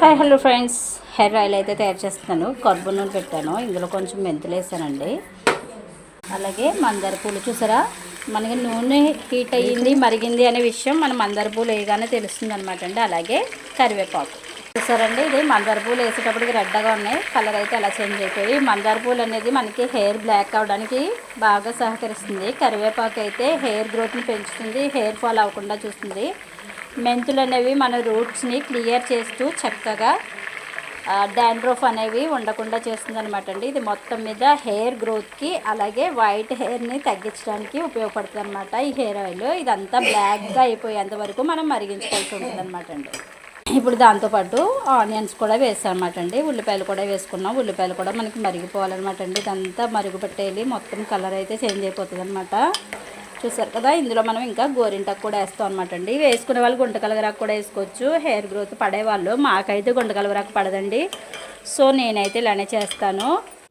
Hi hello friends. Hair oil అయితే తయారు చేస్తున్నాను. కొబ్బరి నూనె పెట్టాను. ఇందులో కొంచెం మెంతులు వేసానండి. అలాగే మందార పూలు చూసారా? మనకి నూనె హీట్ అయ్యింది మరిగింది అనే విషయం మన మందార పూలు వేయగానే తెలుస్తుంది అనమాట అండి. అలాగే కరివేపాకు. చూసారండి ఇది మందార పూలు వేసేటప్పటికి రెడ్గా ఉన్నాయి. కలర్ అయితే అలా చేంజ్ అయిపోయి మందార పూలు అనేది మనకి హెయిర్ బ్లాక్ అవడానికి బాగా సహకరిస్తుంది. కరివేపాకు అయితే హెయిర్ గ్రోత్ని పెంచుతుంది హెయిర్ ఫాల్ అవ్వకుండా చూస్తుంది. మెంతులు అనేవి మన రూట్స్ని క్లియర్ చేస్తూ చక్కగా డాండ్రోఫ్ అనేవి ఉండకుండా చేస్తుంది అనమాట అండి. ఇది మొత్తం మీద హెయిర్ గ్రోత్కి అలాగే వైట్ హెయిర్ని తగ్గించడానికి ఉపయోగపడుతుంది అనమాట ఈ హెయిర్ ఆయిల్ ఇదంతా బ్లాక్గా అయిపోయేంత వరకు మనం మరిగించుకోవాల్సి ఉంటుంది అనమాట అండి. ఇప్పుడు దాంతోపాటు ఆనియన్స్ కూడా వేసాం అండి. ఉల్లిపాయలు కూడా వేసుకున్నాం. ఉల్లిపాయలు కూడా మనకి మరిగిపోవాలన్నమాట అండి. ఇదంతా మరుగుపెట్టేయాలి. మొత్తం కలర్ అయితే చేంజ్ అయిపోతుంది అనమాట చూసారు కదా ఇందులో మనం ఇంకా గోరింటాకు కూడా వేస్తాం అనమాట అండి. వేసుకునే వాళ్ళు గుంటకలగరాకు కూడా వేసుకోవచ్చు. హెయిర్ గ్రోత్ పడేవాళ్ళు మాకైతే గుంటకలగరాకు పడదండి. సో నేనైతే ఇలానే చేస్తాను.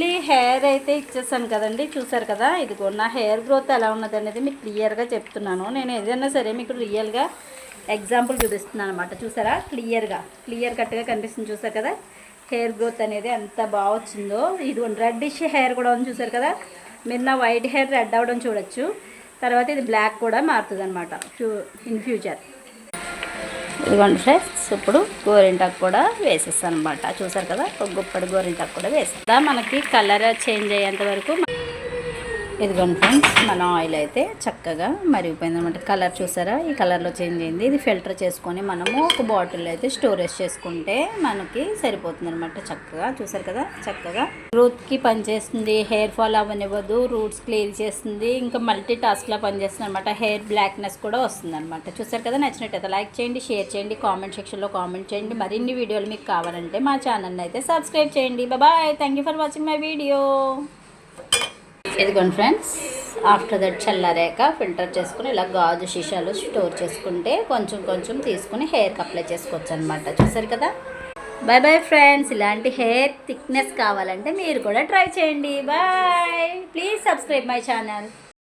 ఈ హెయిర్ అయితే ఇచ్చేసాను కదండి చూసారు కదా ఇదిగో నా హెయిర్ గ్రోత్ ఎలా ఉన్నది అనేది మీకు క్లియర్గా చెప్తున్నాను. నేను ఏదైనా సరే మీకు రియల్గా ఎగ్జాంపుల్ చూపిస్తున్నాను అనమాట చూసారా? క్లియర్గా క్లియర్ కట్గా కనిపిస్తుంది చూసారు కదా హెయిర్ గ్రోత్ అనేది ఎంత బాగా వచ్చిందో. ఇది రెడ్డిష్ హెయిర్ కూడా ఉంది చూసారు కదా మీరు నా వైట్ హెయిర్ రెడ్ అవ్వడం చూడొచ్చు. తర్వాత ఇది బ్లాక్ కూడా మారుతుంది అనమాట ఫ్యూ ఇన్ ఫ్యూచర్ ఇదిగోండి ఫ్రెండ్స్ ఇప్పుడు గోరింటాకు కూడా వేసేస్తాను అనమాట చూసారు కదా? ఒక గుప్పడి గోరింటాకు కూడా వేసేస్తా మనకి కలర్ చేంజ్ అయ్యేంత వరకు ఇదిగోండి ఫ్రెండ్స్ మన ఆయిల్ అయితే చక్కగా మరిగిపోయిందనమాట కలర్ చూసారా? ఈ కలర్లో చేంజ్ అయింది. ఇది ఫిల్టర్ చేసుకొని మనము ఒక బాటిల్ అయితే స్టోరేజ్ చేసుకుంటే మనకి సరిపోతుంది అనమాట. చక్కగా చూసారు కదా? చక్కగా గ్రోత్కి పనిచేస్తుంది. హెయిర్ ఫాల్ అవ్వనివ్వదు. రూట్స్ క్లియర్ చేస్తుంది. ఇంకా మల్టీ టాస్క్లా పనిచేస్తుంది అనమాట. హెయిర్ బ్లాక్నెస్ కూడా వస్తుంది అనమాట. చూసారు కదా? నచ్చినట్టయితే లైక్ చేయండి షేర్ చేయండి కామెంట్ సెక్షన్లో కామెంట్ చేయండి. మరిన్ని వీడియోలు మీకు కావాలంటే మా ఛానల్ని అయితే సబ్స్క్రైబ్ చేయండి. బాబాయ్ thank you for watching my video. ఇదిగోండి ఫ్రెండ్స్ ఆఫ్టర్ దట్ చల్లారాక ఫిల్టర్ చేసుకుని ఇలా గాజు సీసాలు స్టోర్ చేసుకుంటే కొంచెం కొంచెం తీసుకుని హెయిర్కి అప్లై చేసుకోవచ్చు అనమాట చూసారు కదా? బాయ్ బాయ్ ఫ్రెండ్స్ ఇలాంటి హెయిర్ థిక్నెస్ కావాలంటే మీరు కూడా ట్రై చేయండి. Bye. Please subscribe my channel.